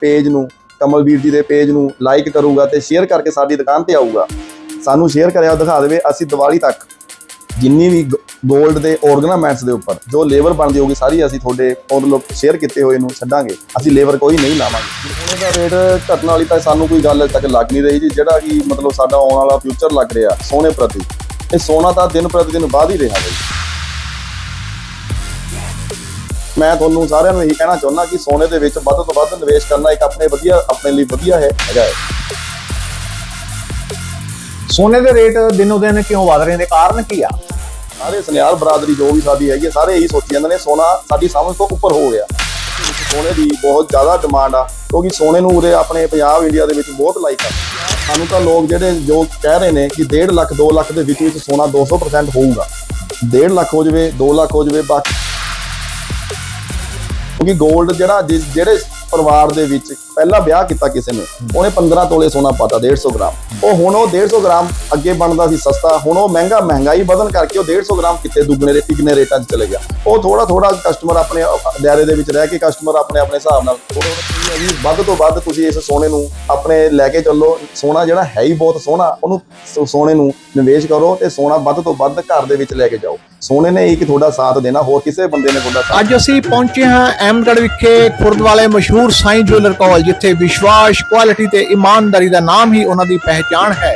Page ਨੂੰ, ਕਮਲਵੀਰ ਜੀ ਦੇ ਪੇਜ ਨੂੰ ਲਾਈਕ ਕਰੂਗਾ ਤੇ ਸ਼ੇਅਰ ਕਰਕੇ ਸਾਡੀ ਦੁਕਾਨ ਤੇ ਆਊਗਾ। ਸਾਨੂੰ ਸ਼ੇਅਰ ਕਰਿਆ, ਦਿਖਾ ਦੇਵੇ, ਅਸੀਂ ਦੀਵਾਲੀ ਤੱਕ ਜਿੰਨੀ ਵੀ 골ਡ ਦੇ ornaments ਦੇ ਉੱਪਰ, ਜੋ ਲੇਬਰ ਬਣਦੀ ਹੋਊਗੀ, ਸਾਰੀ ਅਸੀਂ ਤੁਹਾਡੇ ਮਤਲਬ ਸ਼ੇਅਰ ਕੀਤੇ ਹੋਏ ਨੂੰ ਛੱਡਾਂਗੇ। ਅਸੀਂ ਲੇਬਰ ਕੋਈ ਨਹੀਂ ਲਾਵਾਂਗੇ। ਉਹਨੇ ਦਾ ਰੇਟ ਘਟਣ ਵਾਲੀ ਤਾਂ ਸਾਨੂੰ ਕੋਈ ਗੱਲ ਅਜੇ ਤੱਕ ਲੱਗ ਨਹੀਂ ਰਹੀ ਜੀ, ਜਿਹੜਾ ਕਿ ਮਤਲਬ ਸਾਡਾ ਆਉਣ ਵਾਲਾ ਫਿਊਚਰ ਲੱਗ ਰਿਹਾ, ਸੋਨੇ ਪ੍ਰਤੀ। ਇਹ ਸੋਨਾ ਤਾਂ ਦਿਨ ਪ੍ਰਤੀ ਦਿਨ ਵੱਧ ਹੀ ਰਿਹਾ ਹੈ ਮੈਂ ਤੁਹਾਨੂੰ ਸਾਰਿਆਂ ਨੂੰ ਇਹੀ ਕਹਿਣਾ ਚਾਹੁੰਦਾ ਕਿ ਸੋਨੇ ਦੇ ਵਿੱਚ ਵੱਧ ਤੋਂ ਵੱਧ ਨਿਵੇਸ਼ ਕਰਨਾ ਇੱਕ ਆਪਣੇ ਵਧੀਆ ਆਪਣੇ ਲਈ ਵਧੀਆ ਹੈ ਹੈਗਾ ਹੈ। ਸੋਨੇ ਦੇ ਰੇਟ ਦਿਨੋ ਦਿਨ ਕਿਉਂ ਵਧ ਰਹੇ ਨੇ? ਕਾਰਨ ਕੀ ਆ? ਸਾਰੇ ਸੁਨਿਆਰ ਬਰਾਦਰੀ ਜੋ ਵੀ ਸਾਡੀ ਹੈਗੀ ਹੈ, ਸਾਰੇ ਇਹੀ ਸੋਚੀ ਜਾਂਦੇ ਨੇ ਸੋਨਾ ਸਾਡੀ ਸਮਝ ਤੋਂ ਉੱਪਰ ਹੋ ਗਿਆ। ਸੋਨੇ ਦੀ ਬਹੁਤ ਜ਼ਿਆਦਾ ਡਿਮਾਂਡ ਆ ਕਿਉਂਕਿ ਸੋਨੇ ਨੂੰ ਉਰੇ ਆਪਣੇ ਪੰਜਾਬ ਇੰਡੀਆ ਦੇ ਵਿੱਚ ਬਹੁਤ ਲਾਈਕ ਆ। ਸਾਨੂੰ ਤਾਂ ਲੋਕ ਜਿਹੜੇ ਜੋ ਕਹਿ ਰਹੇ ਨੇ ਕਿ 1.5 ਲੱਖ 2 ਲੱਖ ਦੇ ਵਿੱਚ ਵਿੱਚ ਸੋਨਾ 200% ਹੋਊਗਾ। 1.5 ਲੱਖ ਹੋ ਜਵੇ 2 ਲੱਖ ਹੋ ਜਵੇ ਬਾਕੀ ਕਿਉਂਕਿ 골ਡ ਜਿਹੜਾ ਜਿਹੜੇ ਪਰਿਵਾਰ ਦੇ ਵਿੱਚ ਪਹਿਲਾ ਵਿਆਹ ਕੀਤਾ ਕਿਸੇ ਨੇ ਉਹਨੇ 15 ਤੋਲੇ ਸੋਨਾ ਪਾਤਾ 150 ਗ੍ਰਾਮ। ਉਹ ਹੁਣ ਉਹ 150 ਗ੍ਰਾਮ ਅੱਗੇ ਬਣਦਾ ਸੀ ਸਸਤਾ ਹੁਣ ਉਹ ਮਹਿੰਗਾ ਮਹਿੰਗਾਈ ਵਧਣ ਕਰਕੇ ਉਹ 150 ਗ੍ਰਾਮ ਕਿਤੇ ਦੁੱਗਣੇ ਰੇਟ ਤਿਗਣੇ ਰੇਟਾਂ 'ਚ ਚਲੇ ਗਿਆ। ਉਹ ਥੋੜਾ ਥੋੜਾ ਕਸਟਮਰ ਆਪਣੇ ਦਾਇਰੇ ਦੇ ਵਿੱਚ ਰਹਿ ਕੇ ਕਸਟਮਰ ਆਪਣੇ ਆਪਣੇ ਹਿਸਾਬ ਨਾਲ ਥੋੜਾ ਥੋੜਾ ਜੀ ਵੱਧ ਤੋਂ ਵੱਧ ਤੁਸੀਂ ਇਸ ਸੋਨੇ ਨੂੰ ਆਪਣੇ ਲੈ ਕੇ ਚੱਲੋ। ਸੋਨਾ ਜਿਹੜਾ ਹੈ ਹੀ ਬਹੁਤ ਸੋਹਣਾ ਉਹਨੂੰ ਸੋਨੇ ਨੂੰ ਨਿਵੇਸ਼ ਕਰੋ ਤੇ ਸੋਨਾ ਵੱਧ ਤੋਂ ਵੱਧ ਘਰ ਦੇ ਵਿੱਚ ਲੈ ਕੇ ਜਾਓ। ਸੋਨੇ ਨੇ ਹੀ ਕਿ ਤੁਹਾਡਾ ਸਾਥ ਦੇਣਾ ਹੋਰ ਕਿਸੇ ਬੰਦੇ ਨੇ ਤੁਹਾਡਾ ਸਾਥ ਅੱਜ ਅਸੀਂ ਪਹੁੰਚੇ ਹਾਂ ਅਹਿਮਦਗੜ ਵਿਖੇ ਖੁਰਦ ਵਾਲੇ ਮਸ਼ਹੂਰ ਸਾਈਂ ਜੁਐਲਰ ਕਾਲ, ਜਿੱਥੇ ਵਿਸ਼ਵਾਸ, ਕੁਆਲਿਟੀ ਤੇ ਇਮਾਨਦਾਰੀ ਦਾ ਨਾਮ ਹੀ ਉਹਨਾਂ ਦੀ ਪਹਿਚਾਣ ਹੈ।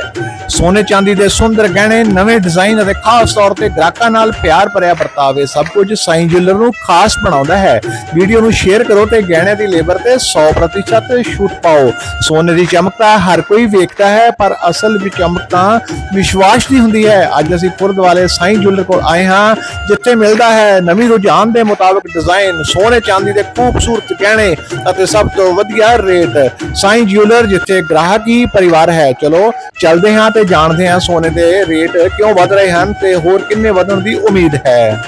ਸੋਨੇ ਚਾਂਦੀ ਦੇ ਸੁੰਦਰ ਗਹਿਣੇ, ਨਵੇਂ ਡਿਜ਼ਾਈਨ ਅਤੇ ਖਾਸ ਤੌਰ ਤੇ ਗ੍ਰਾਹਕਾਂ ਨਾਲ ਪਿਆਰ ਭਰਿਆ ਵਰਤਾਵੇ ਸਭ ਕੁਝ ਸਾਈਂ ਜੁਐਲਰ ਨੂੰ ਖਾਸ ਬਣਾਉਂਦਾ ਹੈ। ਵੀਡੀਓ ਨੂੰ ਸ਼ੇਅਰ ਕਰੋ ਤੇ ਗਹਿਣਿਆਂ ਦੀ ਲੇਬਰ ਤੇ 100% ਛੂਟ ਪਾਓ। ਸੋਨੇ ਦੀ ਚਮਕ ਤਾਂ ਹਰ ਕੋਈ ਵੇਖਦਾ ਹੈ, ਪਰ ਅਸਲ ਵਿੱਚ ਚਮਕ ਤਾਂ ਵਿਸ਼ਵਾਸ ਦੀ ਹੁੰਦੀ ਹੈ। ਅੱਜ ਅਸੀਂ ਖੁਰਦ ਵਾਲੇ ਸਾਈਂ ਜੁਐਲਰ ਕੋਲ ਆਏ ਹਾਂ, ਜਿੱਥੇ ਮਿਲਦਾ ਹੈ ਨਵੀਂ ਰੁਝਾਨ ਦੇ ਮੁਤਾਬਕ ਡਿਜ਼ਾਈਨ, ਸੋਨੇ ਚਾਂਦੀ ਦੇ ਖੂਬਸੂਰਤ ਗਹਿਣੇ ਅਤੇ ਸਭ ਤੋਂ ਵਧੀਆ ਰੇਟ ਸਾਈਂ ਜੁਐਲਰ ਜਿੱਥੇ ਗ੍ਰਾਹਕ ਹੀ ਪਰਿਵਾਰ ਹੈ। ਚਲੋ ਚੱਲਦੇ ਹਾਂ ਤੇ ਜਾਣਦੇ ਹਾਂ ਸੋਨੇ ਦੇ ਰੇਟ ਕਿਉਂ ਵਧ ਰਹੇ ਹਨ ਤੇ ਹੋਰ ਕਿੰਨੇ ਵਧਣ ਦੀ ਉਮੀਦ ਹੈ।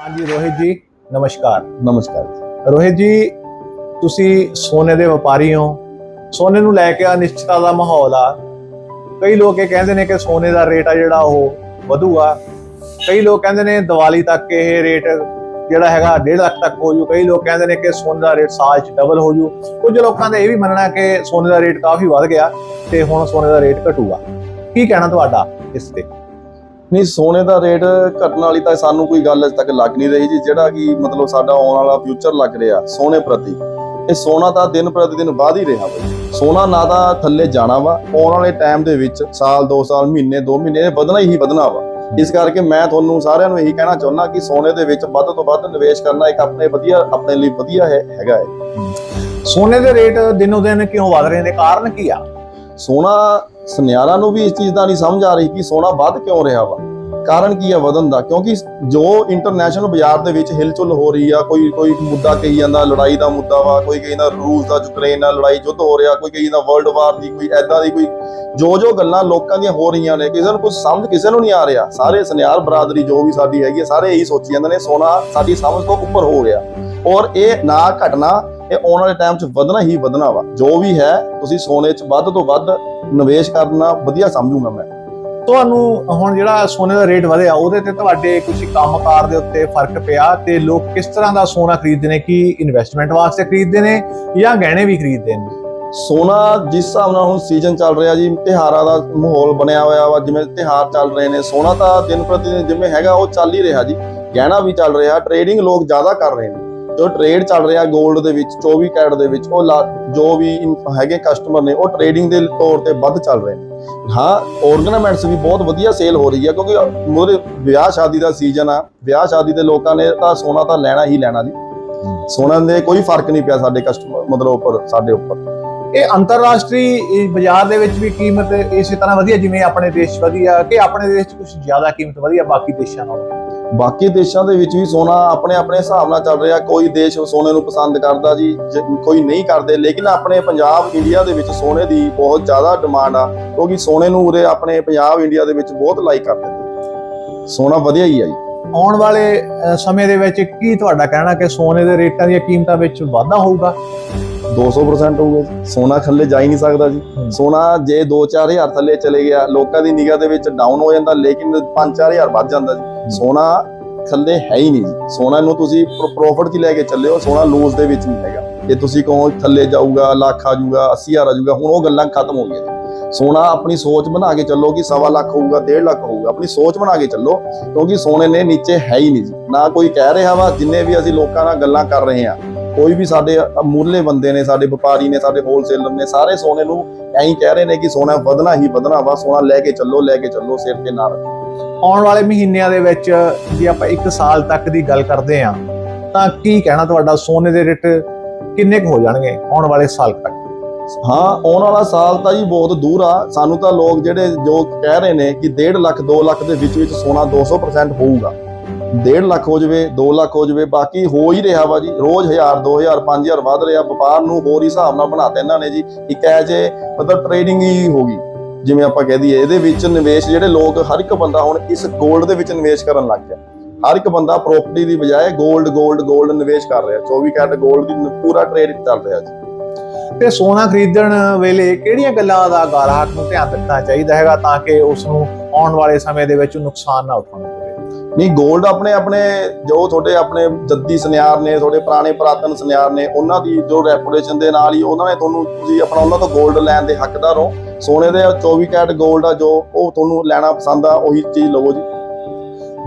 ਹਾਂਜੀ ਰੋਹਿਤ ਜੀ ਨਮਸਕਾਰ। ਨਮਸਕਾਰ। ਰੋਹਿਤ ਜੀ ਤੁਸੀਂ ਸੋਨੇ ਦੇ ਵਪਾਰੀ ਹੋ। ਸੋਨੇ ਨੂੰ ਲੈ ਕੇ ਅਨਿਸ਼ਚਿਤਤਾ ਦਾ ਮਾਹੌਲ ਆ। ਕਈ ਲੋਕ ਇਹ ਕਹਿੰਦੇ ਨੇ ਕਿ ਸੋਨੇ ਦਾ ਰੇਟ ਆ ਜਿਹੜਾ ਉਹ ਵਧੂਗਾ। ਕਈ ਲੋਕ ਕਹਿੰਦੇ ਨੇ ਦੀਵਾਲੀ ਤੱਕ ਇਹ ਰੇਟ ਜਿਹੜਾ ਹੈਗਾ 1.5 ਲੱਖ ਤੱਕ ਹੋ ਜੂ। ਕਈ ਲੋਕ ਕਹਿੰਦੇ ਨੇ ਕਿ ਸੋਨੇ ਦਾ ਰੇਟ ਸਾਲ 'ਚ ਡਬਲ ਹੋ ਜੂ। ਕੁਝ ਲੋਕਾਂ ਦਾ ਇਹ ਵੀ ਮੰਨਣਾ ਕਿ ਸੋਨੇ ਦਾ ਰੇਟ ਕਾਫੀ ਵੱਧ ਗਿਆ ਤੇ ਹੁਣ ਸੋਨੇ ਦਾ ਰੇਟ ਘਟੂਗਾ। ਕੀ ਕਹਿਣਾ ਤੁਹਾਡਾ ਇਸ ਤੇ? ਨਹੀਂ, ਸੋਨੇ ਦਾ ਰੇਟ ਘਟਣ ਵਾਲੀ ਤਾਂ ਸਾਨੂੰ ਕੋਈ ਗੱਲ ਅਜੇ ਤੱਕ ਲੱਗ ਨਹੀਂ ਰਹੀ ਜੀ। ਜਿਹੜਾ ਕਿ ਮਤਲਬ ਸਾਡਾ ਆਉਣ ਵਾਲਾ ਫਿਊਚਰ ਲੱਗ ਰਿਹਾ ਸੋਨੇ ਪ੍ਰਤੀ, ਇਹ ਸੋਨਾ ਤਾਂ ਦਿਨ ਪ੍ਰਤੀ ਦਿਨ ਵਧ ਹੀ ਰਿਹਾ ਬਈ। ਸੋਨਾ ਨਾ ਤਾਂ ਥੱਲੇ ਜਾਣਾ ਵਾ। ਆਉਣ ਵਾਲੇ ਟਾਈਮ ਦੇ ਵਿੱਚ ਸਾਲ 2 ਸਾਲ, ਮਹੀਨੇ 2 ਮਹੀਨੇ ਇਹ ਵਧਣਾ ਹੀ ਵਧਣਾ ਵਾ। ਇਸ ਕਰਕੇ ਮੈਂ ਤੁਹਾਨੂੰ ਸਾਰਿਆਂ ਨੂੰ ਇਹੀ ਕਹਿਣਾ ਚਾਹੁੰਦਾ ਕਿ ਸੋਨੇ ਦੇ ਵਿੱਚ ਵੱਧ ਤੋਂ ਵੱਧ ਨਿਵੇਸ਼ ਕਰਨਾ ਇੱਕ ਆਪਣੇ ਵਧੀਆ ਆਪਣੇ ਲਈ ਵਧੀਆ ਹੈ ਹੈਗਾ ਹੈ। ਸੋਨੇ ਦੇ ਰੇਟ ਦਿਨੋ ਦਿਨ ਕਿਉਂ ਵੱਧ ਰਹੇ ਨੇ? ਕਾਰਨ ਕੀ ਆ? ਸੋਨਾ ਸੁਨਿਆਰਾਂ ਨੂੰ ਵੀ ਇਸ ਚੀਜ਼ ਦਾ ਨਹੀਂ ਸਮਝ ਆ ਰਹੀ ਕਿ ਸੋਨਾ ਵੱਧ ਕਿਉਂ ਰਿਹਾ ਵਾ। ਕਾਰਨ ਕੀ ਹੈ ਵਧਣ ਦਾ? ਕਿਉਂਕਿ ਜੋ ਇੰਟਰਨੈਸ਼ਨਲ ਬਾਜ਼ਾਰ ਦੇ ਵਿੱਚ ਹਿਲਚੁਲ ਹੋ ਰਹੀ ਆ ਕੋਈ ਕੋਈ ਮੁੱਦਾ ਕਹੀ ਜਾਂਦਾ ਲੜਾਈ ਦਾ ਮੁੱਦਾ ਵਾ ਕੋਈ ਕਹੀ ਕਹਿੰਦਾ ਰੂਸ ਦਾ ਯੂਕਰੇਨ ਨਾਲ ਲੜਾਈ ਯੁੱਧ ਹੋ ਰਿਹਾ ਕੋਈ ਕਹਿੰਦਾ ਵਰਲਡ ਵਾਰ ਦੀ ਕੋਈ ਐਦਾਂ ਦੀ ਕੋਈ ਜੋ ਜੋ ਗੱਲਾਂ ਲੋਕਾਂ ਦੀਆਂ ਹੋ ਰਹੀਆਂ ਨੇ ਕਿਸੇ ਨੂੰ ਕੁਝ ਸਮਝ ਕਿਸੇ ਨੂੰ ਨਹੀਂ ਆ ਰਿਹਾ। ਸਾਰੇ ਸੁਨਿਆਰ ਬਰਾਦਰੀ ਜੋ ਵੀ ਸਾਡੀ ਹੈਗੀ ਆ, ਸਾਰੇ ਇਹੀ ਸੋਚੀ ਜਾਂਦੇ ਨੇ ਸੋਨਾ ਸਾਡੀ ਸਮਝ ਤੋਂ ਉੱਪਰ ਹੋ ਗਿਆ। ਔਰ ਇਹ ਨਾ ਘਟਣਾ ਇਹ ਆਉਣ ਵਾਲੇ ਟਾਈਮ 'ਚ ਵਧਣਾ ਹੀ ਵਧਣਾ ਵਾ। ਜੋ ਵੀ ਹੈ ਤੁਸੀਂ ਸੋਨੇ 'ਚ ਵੱਧ ਤੋਂ ਵੱਧ ਨਿਵੇਸ਼ ਕਰਨਾ ਵਧੀਆ ਸਮਝੂਗਾ ਮੈਂ। ਤੁਹਾਨੂੰ ਹੁਣ ਜਿਹੜਾ ਸੋਨੇ ਦਾ ਰੇਟ ਵਧਿਆ, ਉਹਦੇ ਤੇ ਤੁਹਾਡੇ ਕੁਝ ਕੰਮਕਾਰ ਦੇ ਉੱਤੇ ਫ਼ਰਕ ਪਿਆ ਤੇ ਲੋਕ ਕਿਸ ਤਰ੍ਹਾਂ ਦਾ ਸੋਨਾ ਖਰੀਦਦੇ ਨੇ? ਕਿ ਇਨਵੈਸਟਮੈਂਟ ਵਾਸਤੇ ਖਰੀਦਦੇ ਨੇ ਜਾਂ ਗਹਿਣੇ ਵੀ ਖਰੀਦਦੇ ਨੇ? ਸੋਨਾ ਜਿਸ ਹਿਸਾਬ ਨਾਲ ਹੁਣ ਸੀਜ਼ਨ ਚੱਲ ਰਿਹਾ ਜੀ ਤਿਹਾਰਾਂ ਦਾ ਮਾਹੌਲ ਬਣਿਆ ਹੋਇਆ ਵਾ, ਜਿਵੇਂ ਤਿਹਾਰ ਚੱਲ ਰਹੇ ਨੇ, ਸੋਨਾ ਤਾਂ ਦਿਨ ਪ੍ਰਤੀ ਦਿਨ ਜਿਵੇਂ ਹੈਗਾ, ਉਹ ਚੱਲ ਹੀ ਰਿਹਾ ਜੀ। ਗਹਿਣਾ ਵੀ ਚੱਲ ਰਿਹਾ ਟ੍ਰੇਡਿੰਗ ਲੋਕ ਜ਼ਿਆਦਾ ਕਰ ਰਹੇ ਨੇ। ਜੋ ਟ੍ਰੇਡ ਚੱਲ ਰਿਹਾ 골ਡ ਦੇ ਵਿੱਚ 24 ਕੈਰਟ ਦੇ ਵਿੱਚ, ਉਹ ਲਾ- ਜੋ ਵੀ ਹੈਗੇ ਕਸਟਮਰ ਨੇ, ਉਹ ਟ੍ਰੇਡਿੰਗ ਦੇ ਤੌਰ ਤੇ ਵੱਧ ਚੱਲ ਰਹੇ ਨੇ। ਹਾਂ ornaments ਵੀ ਬਹੁਤ ਵਧੀਆ ਸੇਲ ਹੋ ਰਹੀ ਹੈ ਕਿਉਂਕਿ ਮੋਰੇ ਵਿਆਹ ਸ਼ਾਦੀ ਦਾ ਸੀਜ਼ਨ ਆ, ਵਿਆਹ ਸ਼ਾਦੀ ਦੇ ਲੋਕਾਂ ਨੇ ਤਾਂ ਸੋਨਾ ਤਾਂ ਲੈਣਾ ਹੀ ਲੈਣਾ ਜੀ। ਸੋਨਾ ਦੇ ਕੋਈ ਫ਼ਰਕ ਨਹੀਂ ਪਿਆ ਸਾਡੇ ਕਸਟਮਰ ਮਤਲਬ ਉੱਪਰ, ਸਾਡੇ ਉੱਪਰ। ਇਹ ਅੰਤਰਰਾਸ਼ਟਰੀ ਬਾਜ਼ਾਰ ਦੇ ਵਿੱਚ ਵੀ ਕੀਮਤ ਇਸੇ ਤਰ੍ਹਾਂ ਵਧੀਆ, ਜਿਵੇਂ ਆਪਣੇ ਦੇਸ਼ ਵਧੀਆ, ਕਿ ਆਪਣੇ ਦੇਸ਼ 'ਚ ਕੁਝ ਜ਼ਿਆਦਾ ਕੀਮਤ ਵਧੀਆ, ਬਾਕੀ ਦੇਸ਼ਾਂ ਨਾਲੋਂ। ਬਾਕੀ ਦੇਸ਼ਾਂ ਦੇ ਵਿੱਚ ਵੀ ਸੋਨਾ ਆਪਣੇ ਆਪਣੇ ਹਿਸਾਬ ਨਾਲ ਚੱਲ ਰਿਹਾ। ਕੋਈ ਦੇਸ਼ ਸੋਨੇ ਨੂੰ ਪਸੰਦ ਕਰਦਾ ਜੀ ਕੋਈ ਨਹੀਂ ਕਰਦੇ ਲੇਕਿਨ ਆਪਣੇ ਪੰਜਾਬ ਇੰਡੀਆ ਦੇ ਵਿੱਚ ਸੋਨੇ ਦੀ ਬਹੁਤ ਜ਼ਿਆਦਾ ਡਿਮਾਂਡ ਆ ਕਿਉਂਕਿ ਸੋਨੇ ਨੂੰ ਉਰੇ ਆਪਣੇ ਪੰਜਾਬ ਇੰਡੀਆ ਦੇ ਵਿੱਚ ਬਹੁਤ ਲਾਈਕ ਕਰਦੇ ਸੋਨਾ ਵਧੀਆ ਹੀ ਆ ਜੀ। ਆਉਣ ਵਾਲੇ ਸਮੇਂ ਦੇ ਵਿੱਚ ਕੀ ਤੁਹਾਡਾ ਕਹਿਣਾ ਕਿ ਸੋਨੇ ਦੇ ਰੇਟਾਂ ਦੀਆਂ ਕੀਮਤਾਂ ਵਿੱਚ ਵਾਧਾ ਹੋਊਗਾ? 200% ਹੋਊਗਾ ਜੀ। ਸੋਨਾ ਥੱਲੇ ਜਾ ਹੀ ਨਹੀਂ ਸਕਦਾ ਜੀ। ਸੋਨਾ ਜੇ 2-4000 ਥੱਲੇ ਚਲੇ ਗਿਆ ਲੋਕਾਂ ਦੀ ਨਿਗਾਹ ਦੇ ਵਿੱਚ ਡਾਊਨ ਹੋ ਜਾਂਦਾ ਲੇਕਿਨ 5-4000 ਵੱਧ ਜਾਂਦਾ ਜੀ। ਸੋਨਾ ਥੱਲੇ ਹੈ ਹੀ ਨਹੀਂ ਜੀ। ਸੋਨਾ ਨੂੰ ਤੁਸੀਂ ਪ੍ਰੋਫਿਟ 'ਚ ਲੈ ਕੇ ਚੱਲਿਓ ਸੋਨਾ ਲੂਜ਼ ਦੇ ਵਿੱਚ ਨਹੀਂ ਹੈਗਾ। ਜੇ ਤੁਸੀਂ ਕਹੋ ਥੱਲੇ ਜਾਊਗਾ, ਲੱਖ ਆ ਜਾਊਗਾ 80000 ਆ ਜਾਊਗਾ, ਹੁਣ ਉਹ ਗੱਲਾਂ ਖਤਮ ਹੋ ਗਈਆਂ ਜੀ। ਸੋਨਾ ਆਪਣੀ ਸੋਚ ਬਣਾ ਕੇ ਚੱਲੋ ਕਿ ਸਵਾ ਲੱਖ ਹੋਊਗਾ 1.5 ਲੱਖ ਹੋਊਗਾ। ਆਪਣੀ ਸੋਚ ਬਣਾ ਕੇ ਚੱਲੋ, ਕਿਉਂਕਿ ਸੋਨੇ ਨੇ ਨੀਚੇ ਹੈ ਹੀ ਨਹੀਂ ਜੀ। ਨਾ ਕੋਈ ਕਹਿ ਰਿਹਾ ਵਾ, ਜਿੰਨੇ ਵੀ ਅਸੀਂ ਲੋਕਾਂ ਨਾਲ ਗੱਲਾਂ ਕਰ ਰਹੇ ਆ ਕੋਈ ਵੀ ਸਾਡੇ ਮੂਰਲੇ ਬੰਦੇ ਨੇ, ਸਾਡੇ ਵਪਾਰੀ ਨੇ, ਸਾਡੇ ਹੋਲਸੇਲਰ ਨੇ, ਸਾਰੇ ਸੋਨੇ ਨੂੰ ਐਂ ਹੀ ਕਹਿ ਰਹੇ ਨੇ ਕਿ ਸੋਨਾ ਵਧਣਾ ਹੀ ਵਧਣਾ ਵਾ, ਸੋਨਾ ਲੈ ਕੇ ਚੱਲੋ, ਲੈ ਕੇ ਚੱਲੋ, ਸਿਰ ਤੇ ਨਾ ਰੱਖੋ। ਆਉਣ ਵਾਲੇ ਮਹੀਨਿਆਂ ਦੇ ਵਿੱਚ ਜੇ ਆਪਾਂ 1 ਸਾਲ ਤੱਕ ਦੀ ਗੱਲ ਕਰਦੇ ਆ ਤਾਂ ਕੀ ਕਹਿਣਾ ਤੁਹਾਡਾ? ਸੋਨੇ ਦੇ ਰੇਟ ਕਿੰਨੇ ਕੁ ਹੋ ਜਾਣਗੇ ਆਉਣ ਵਾਲੇ ਸਾਲ ਤੱਕ? ਹਾਂ, ਆਉਣ ਵਾਲਾ ਸਾਲ ਤਾਂ ਜੀ ਬਹੁਤ ਦੂਰ ਆ। ਸਾਨੂੰ ਤਾਂ ਲੋਕ ਜਿਹੜੇ ਜੋ ਕਹਿ ਰਹੇ ਨੇ ਕਿ 1.5 ਲੱਖ 2 ਲੱਖ ਦੇ ਵਿੱਚ ਵਿੱਚ ਸੋਨਾ 200% ਹੋਊਗਾ। 1.5 ਲੱਖ ਹੋ ਜਵੇ 2 ਲੱਖ ਹੋ ਜਵੇ, ਬਾਕੀ ਹੋ ਹੀ ਰਿਹਾ ਵਾ ਜੀ। ਰੋਜ਼ 1000 2000 5000 ਵੱਧ ਰਿਹਾ। ਵਪਾਰ ਨੂੰ ਹੋਰ ਹੀ ਹਿਸਾਬ ਨਾਲ ਬਣਾਤੇ ਇਹਨਾਂ ਨੇ ਜੀ। ਇੱਕ ਐ ਜੇ ਮਤਲਬ ਟ੍ਰੇਡਿੰਗ ਹੀ ਹੋ ਗਈ। ਜਿਵੇਂ ਆਪਾਂ ਕਹਿ ਦਈਏ, ਇਹਦੇ ਵਿੱਚ ਨਿਵੇਸ਼ ਜਿਹੜੇ ਲੋਕ, ਹਰ ਇੱਕ ਬੰਦਾ ਹੁਣ ਇਸ ਗੋਲਡ ਦੇ ਵਿੱਚ ਨਿਵੇਸ਼ ਕਰਨ ਲੱਗ ਗਿਆ। ਹਰ ਇੱਕ ਬੰਦਾ ਪ੍ਰੋਪਰਟੀ ਦੀ ਬਜਾਏ ਗੋਲਡ ਗੋਲਡ ਗੋਲਡ ਨਿਵੇਸ਼ ਕਰ ਰਿਹਾ। 24 ਕੈਰਟ ਗੋਲਡ ਦੀ ਪੂਰਾ ਟ੍ਰੇਡ ਚੱਲ ਰਿਹਾ ਜੀ। ਤੇ ਸੋਨਾ ਖਰੀਦਣ ਵੇਲੇ ਕਿਹੜੀਆਂ ਗੱਲਾਂ ਦਾ ਗਾਹਕ ਨੂੰ ਧਿਆਨ ਰੱਖਣਾ ਚਾਹੀਦਾ ਹੈਗਾ ਤਾਂ ਕਿ ਉਸ ਨੂੰ ਆਉਣ ਵਾਲੇ ਸਮੇਂ ਦੇ ਵਿੱਚ ਨੁਕਸਾਨ ਨਾ ਉਠਾਉਣ? ਨਹੀਂ ਗੋਲਡ ਆਪਣੇ ਆਪਣੇ ਜੋ ਤੁਹਾਡੇ ਆਪਣੇ ਜੱਦੀ ਸੁਨਿਆਰ ਨੇ, ਤੁਹਾਡੇ ਪੁਰਾਣੇ ਪ੍ਰਾਤਨ ਸੁਨਿਆਰ ਨੇ, ਉਹਨਾਂ ਦੀ ਜੋ ਰੈਪੂਟੇਸ਼ਨ ਦੇ ਨਾਲ ਹੀ ਉਹਨਾਂ ਨੇ ਤੁਹਾਨੂੰ ਤੁਸੀਂ ਆਪਣਾ ਉਹਨਾਂ ਤੋਂ ਗੋਲਡ ਲੈਣ ਦੇ ਹੱਕਦਾਰ ਹੋ। ਸੋਨੇ ਦੇ 24 ਕੈਟ ਗੋਲਡ ਆ ਜੋ ਉਹ ਤੁਹਾਨੂੰ ਲੈਣਾ ਪਸੰਦ ਆ, ਉਹੀ ਚੀਜ਼ ਲਵੋ ਜੀ।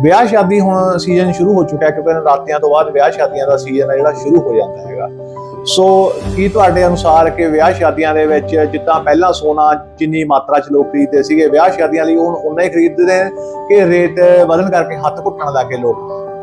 ਵਿਆਹ ਸ਼ਾਦੀ ਹੁਣ ਸੀਜ਼ਨ ਸ਼ੁਰੂ ਹੋ ਚੁੱਕਾ ਹੈ ਕਿਉਂਕਿ ਨਰਾਤਿਆਂ ਤੋਂ ਬਾਅਦ ਵਿਆਹ ਸ਼ਾਦੀਆਂ ਦਾ ਸੀਜ਼ਨ ਹੈ ਜਿਹੜਾ ਸ਼ੁਰੂ ਹੋ ਜਾਂਦਾ ਹੈਗਾ। ਸੋ ਕੀ ਤੁਹਾਡੇ ਅਨੁਸਾਰ ਕਿ ਵਿਆਹ ਸ਼ਾਦੀਆਂ ਦੇ ਵਿੱਚ ਜਿੱਦਾਂ ਪਹਿਲਾਂ ਸੋਨਾ ਜਿੰਨੀ ਮਾਤਰਾ 'ਚ ਲੋਕ ਖਰੀਦਦੇ ਸੀਗੇ ਵਿਆਹ ਸ਼ਾਦੀਆਂ ਲਈ ਹੁਣ ਉਨਾ ਹੀ ਖਰੀਦਦੇ ਨੇ ਕਿ ਰੇਟ ਵਧਣ ਕਰਕੇ ਹੱਥ ਘੁੱਟਣ ਲੱਗੇ ਲੋਕ?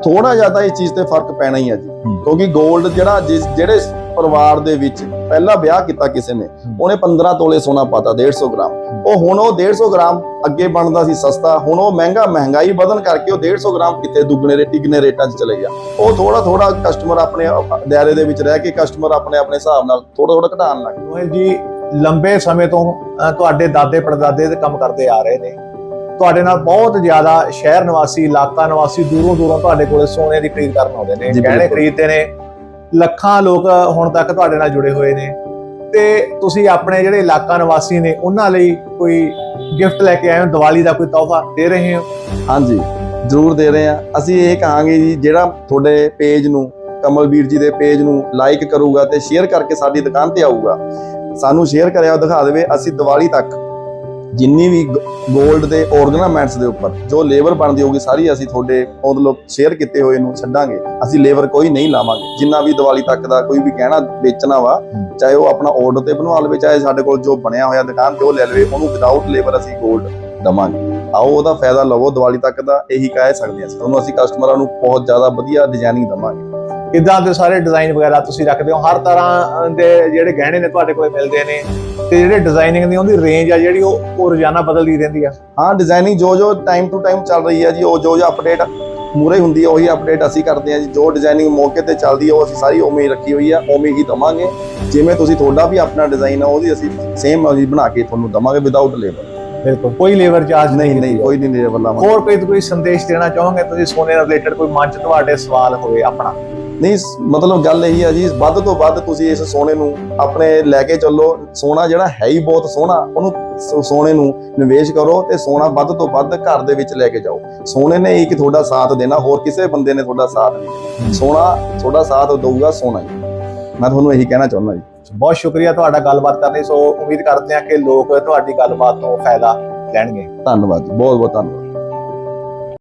ਥੋੜਾ ਜ਼ਿਆਦਾ ਇਸ ਚੀਜ਼ ਤੇ ਫ਼ਰਕ ਪੈਣਾ ਹੀ ਆ ਜੀ। ਹੂੰ। ਕਿਉਂਕਿ 골ਡ ਜਿਹੜਾ ਜਿਹੜੇ ਪਰਿਵਾਰ ਦੇ ਵਿੱਚ ਪਹਿਲਾ ਵਿਆਹ ਕੀਤਾ ਕਿਸੇ ਨੇ ਉਹਨੇ 15 ਤੋਲੇ ਸੋਨਾ ਪਾਤਾ 150 ਗ੍ਰਾਮ। ਉਹ ਹੁਣ ਉਹ 150 ਗ੍ਰਾਮ ਅੱਗੇ ਬਣਦਾ ਸੀ ਸਸਤਾ ਹੁਣ ਉਹ ਮਹਿੰਗਾ ਮਹਿੰਗਾਈ ਵਧਣ ਕਰਕੇ ਉਹ 150 ਗ੍ਰਾਮ ਕਿਤੇ ਦੁੱਗਣੇ ਰੇਟ ਤਿੱਗਣੇ ਰੇਟਾਂ 'ਚ ਚਲੇ ਗਿਆ। ਉਹ ਥੋੜਾ ਥੋੜਾ ਕਸਟਮਰ ਆਪਣੇ ਦਾਇਰੇ ਦੇ ਵਿੱਚ ਰਹਿ ਕੇ ਕਸਟਮਰ ਆਪਣੇ ਆਪਣੇ ਹਿਸਾਬ ਨਾਲ ਥੋੜਾ ਥੋੜਾ ਘਟਾਉਣ ਲੱਗ ਰੋਹਿਲ ਜੀ ਲੰਬੇ ਸਮੇਂ ਤੋਂ ਤੁਹਾਡੇ ਦਾਦੇ ਪੜਦਾਦੇ ਤੇ ਕੰਮ ਕਰਦੇ ਆ ਰਹੇ ਨੇ। ਤੁਹਾਡੇ ਨਾਲ ਬਹੁਤ ਜ਼ਿਆਦਾ ਸ਼ਹਿਰ ਨਿਵਾਸੀ ਇਲਾਕਾ ਨਿਵਾਸੀ ਦੂਰੋਂ ਦੂਰੋਂ ਤੁਹਾਡੇ ਕੋਲੇ ਸੋਨੇ ਦੀ ਖਰੀਦ ਕਰਨ ਆਉਂਦੇ ਨੇ ਗਹਿਣੇ। ਖਰੀਦਦੇ ਨੇ। ਲੱਖਾਂ ਲੋਕ ਹੁਣ ਤੱਕ ਤੁਹਾਡੇ ਨਾਲ ਜੁੜੇ ਹੋਏ ਨੇ। ਤੇ ਤੁਸੀਂ ਆਪਣੇ ਜਿਹੜੇ ਇਲਾਕਾ ਨਿਵਾਸੀ ਨੇ, ਉਹਨਾਂ ਲਈ ਕੋਈ ਗਿਫਟ ਲੈ ਕੇ ਆਏ ਹੋ? ਦੀਵਾਲੀ ਦਾ ਕੋਈ ਤੋਹਫਾ ਦੇ ਰਹੇ ਹੋ? ਹਾਂਜੀ, ਜ਼ਰੂਰ ਦੇ ਰਹੇ ਆ ਅਸੀਂ ਇਹ ਕਹਾਂਗੇ ਜੀ, ਜਿਹੜਾ ਤੁਹਾਡੇ ਪੇਜ ਨੂੰ, ਕਮਲਵੀਰ ਜੀ ਦੇ ਪੇਜ ਨੂੰ ਲਾਈਕ ਕਰੂਗਾ ਤੇ ਸ਼ੇਅਰ ਕਰਕੇ ਸਾਡੀ ਦੁਕਾਨ ਤੇ ਆਊਗਾ। ਸਾਨੂੰ ਸ਼ੇਅਰ ਕਰਿਆ, ਦਿਖਾ ਦੇਵੇ, ਅਸੀਂ ਦੀਵਾਲੀ ਤੱਕ ਜਿੰਨੀ ਵੀ 골ਡ ਦੇ ornaments ਦੇ ਉੱਪਰ ਜੋ ਲੇਬਰ ਬਣਦੀ ਹੋਊਗੀ ਸਾਰੀ ਅਸੀਂ ਤੁਹਾਡੇ ਮਤਲਬ ਸ਼ੇਅਰ ਕੀਤੇ ਹੋਏ ਨੂੰ ਛੱਡਾਂਗੇ। ਅਸੀਂ ਲੇਬਰ ਕੋਈ ਨਹੀਂ ਲਾਵਾਂਗੇ। ਜਿੰਨਾ ਵੀ ਦੀਵਾਲੀ ਤੱਕ ਦਾ ਕੋਈ ਵੀ ਗਹਿਣਾ ਵੇਚਣਾ ਵਾ ਚਾਹੇ ਉਹ ਆਪਣਾ ਆਰਡਰ ਤੇ ਬਣਵਾ ਲਵੇ ਚਾਹੇ ਸਾਡੇ ਕੋਲ ਜੋ ਬਣਿਆ ਹੋਇਆ ਦੁਕਾਨ ਤੇ ਉਹ ਲੈ ਲਵੇ ਉਹਨੂੰ ਵਿਦਆਊਟ ਲੇਬਰ ਅਸੀਂ 골ਡ ਦਵਾਂਗੇ। ਆਓ ਉਹਦਾ ਫਾਇਦਾ ਲਵੋ ਦੀਵਾਲੀ ਤੱਕ ਦਾ ਇਹੀ ਕਹਿ ਸਕਦੇ ਹਾਂ ਤੁਹਾਨੂੰ ਅਸੀਂ ਕਸਟਮਰਾਂ ਨੂੰ ਬਹੁਤ ਜ਼ਿਆਦਾ ਵਧੀਆ ਡਿਜ਼ਾਈਨਿੰਗ ਦਵਾਂਗੇ। ਇਦਾਂ ਦੇ ਸਾਰੇ ਡਿਜ਼ਾਈਨ ਵਗੈਰਾ ਤੁਸੀਂ ਰੱਖਦੇ ਹੋ? ਹਰ ਤਰ੍ਹਾਂ ਦੇ ਜਿਹੜੇ ਗਹਿਣੇ ਨੇ ਤੁਹਾਡੇ ਕੋਲੇ ਮਿਲਦੇ ਨੇ ਤੇ ਜਿਹੜੇ ਡਿਜ਼ਾਈਨਿੰਗ ਦੀ ਉਹਦੀ ਰੇਂਜ ਆ ਜਿਹੜੀ ਉਹ ਉਹ ਰੋਜ਼ਾਨਾ ਬਦਲਦੀ ਰਹਿੰਦੀ ਆ। ਹਾਂ ਡਿਜ਼ਾਈਨਿੰਗ ਜੋ ਜੋ ਟਾਈਮ ਟੂ ਟਾਈਮ ਚੱਲ ਰਹੀ ਹੈ ਜੀ ਉਹ ਜੋ ਜੋ ਅਪਡੇਟ ਮੂਰੇ ਹੁੰਦੀ ਹੈ ਉਹੀ ਅਪਡੇਟ ਅਸੀਂ ਕਰਦੇ ਹਾਂ ਜੀ। ਜੋ ਡਿਜ਼ਾਈਨਿੰਗ ਮੌਕੇ ਤੇ ਚੱਲਦੀ ਹੈ ਉਹ ਅਸੀਂ ਸਾਰੀ ਉਵੇਂ ਹੀ ਰੱਖੀ ਹੋਈ ਹੈ ਉਵੇਂ ਹੀ ਦਵਾਂਗੇ। ਜਿਵੇਂ ਤੁਸੀਂ ਤੁਹਾਡਾ ਵੀ ਆਪਣਾ ਡਿਜ਼ਾਈਨ ਹੈ ਉਹਦੀ ਅਸੀਂ ਸੇਮ ਅਸੀਂ ਬਣਾ ਕੇ ਤੁਹਾਨੂੰ ਦਵਾਂਗੇ ਵਿਦਆਊਟ ਲੇਬਰ ਬਿਲਕੁਲ ਕੋਈ ਲੇਬਰ ਚਾਰਜ ਨਹੀਂ ਨਹੀਂ ਕੋਈ ਨਹੀਂ ਲੇਬਰ ਲਾਵਾਂਗੇ। ਹੋਰ ਕੋਈ ਕੋਈ ਸੰਦੇਸ਼ ਦੇਣਾ ਚਾਹੋਗੇ? ਤੁਸੀਂ ਸੋਨੇ ਨਾਲ ਰਿਲੇਟਡ ਕੋਈ ਮਨ ਚ ਤੁਹਾਡੇ ਸਵਾਲ ਹੋਵੇ ਆਪਣਾ। ਨਹੀਂ ਮਤਲਬ ਗੱਲ ਇਹੀ ਹੈ ਜੀ ਵੱਧ ਤੋਂ ਵੱਧ ਤੁਸੀਂ ਇਸ ਸੋਨੇ ਨੂੰ ਆਪਣੇ ਲੈ ਕੇ ਚੱਲੋ। ਸੋਨਾ ਜਿਹੜਾ ਹੈ ਹੀ ਬਹੁਤ ਸੋਹਣਾ ਉਹਨੂੰ ਸੋਨੇ ਨੂੰ ਨਿਵੇਸ਼ ਕਰੋ ਤੇ ਸੋਨਾ ਵੱਧ ਤੋਂ ਵੱਧ ਘਰ ਦੇ ਵਿੱਚ ਲੈ ਕੇ ਜਾਓ। ਸੋਨੇ ਨੇ ਹੀ ਕਿ ਤੁਹਾਡਾ ਸਾਥ ਦੇਣਾ ਹੋਰ ਕਿਸੇ ਬੰਦੇ ਨੇ ਤੁਹਾਡਾ ਸਾਥ ਨਹੀਂ ਦੇਣਾ। ਸੋਨਾ ਤੁਹਾਡਾ ਸਾਥ ਦਊਗਾ ਸੋਨਾ ਹੀ। ਮੈਂ ਤੁਹਾਨੂੰ ਇਹੀ ਕਹਿਣਾ ਚਾਹੁੰਦਾ ਜੀ। ਬਹੁਤ ਸ਼ੁਕਰੀਆ ਤੁਹਾਡਾ ਗੱਲਬਾਤ ਕਰਨੀ ਸੋ ਉਮੀਦ ਕਰਦੇ ਹਾਂ ਕਿ ਲੋਕ ਤੁਹਾਡੀ ਗੱਲਬਾਤ ਤੋਂ ਫਾਇਦਾ ਲੈਣਗੇ। ਧੰਨਵਾਦ ਜੀ ਬਹੁਤ ਬਹੁਤ ਧੰਨਵਾਦ।